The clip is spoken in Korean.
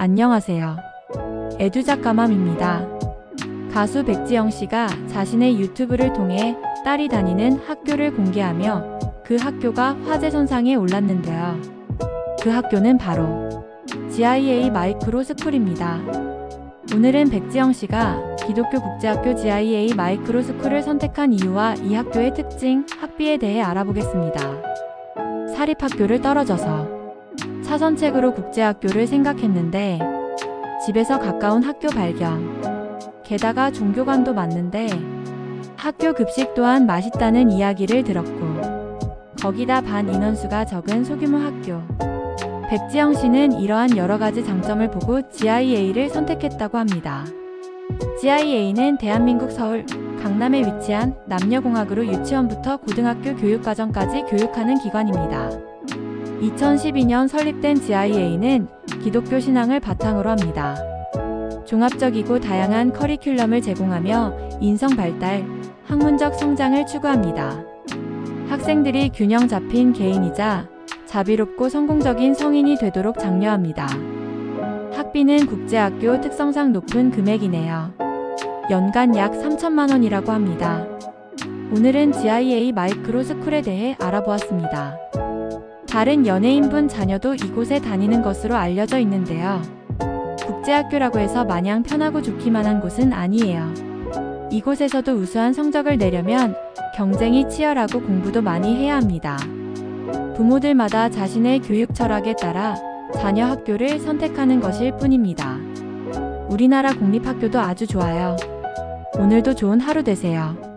안녕하세요. 에듀작가맘입니다. 가수 백지영 씨가 자신의 유튜브를 통해 딸이 다니는 학교를 공개하며 그 학교가 화제 선상에 올랐는데요. 그 학교는 바로 GIA 마이크로 스쿨입니다. 오늘은 백지영 씨가 기독교 국제학교 GIA 마이크로 스쿨을 선택한 이유와 이 학교의 특징, 학비에 대해 알아보겠습니다. 사립학교를 떨어져서 차선책으로 국제학교를 생각했는데 집에서 가까운 학교 발견. 게다가 종교관도 맞는데 학교 급식 또한 맛있다는 이야기를 들었고 거기다 반 인원수가 적은 소규모 학교. 백지영 씨는 이러한 여러 가지 장점을 보고 GIA를 선택했다고 합니다. GIA는 대한민국 서울, 강남에 위치한 남녀공학으로 유치원부터 고등학교 교육과정까지 교육하는 기관입니다. 2012년 설립된 GIA는 기독교 신앙을 바탕으로 합니다. 종합적이고 다양한 커리큘럼을 제공하며 인성 발달, 학문적 성장을 추구합니다. 학생들이 균형 잡힌 개인이자 자비롭고 성공적인 성인이 되도록 장려합니다. 학비는 국제학교 특성상 높은 금액이네요. 연간 약 3천만 원이라고 합니다. 오늘은 GIA 마이크로 스쿨에 대해 알아보았습니다. 다른 연예인분 자녀도 이곳에 다니는 것으로 알려져 있는데요. 국제학교라고 해서 마냥 편하고 좋기만 한 곳은 아니에요. 이곳에서도 우수한 성적을 내려면 경쟁이 치열하고 공부도 많이 해야 합니다. 부모들마다 자신의 교육 철학에 따라 자녀 학교를 선택하는 것일 뿐입니다. 우리나라 공립학교도 아주 좋아요. 오늘도 좋은 하루 되세요.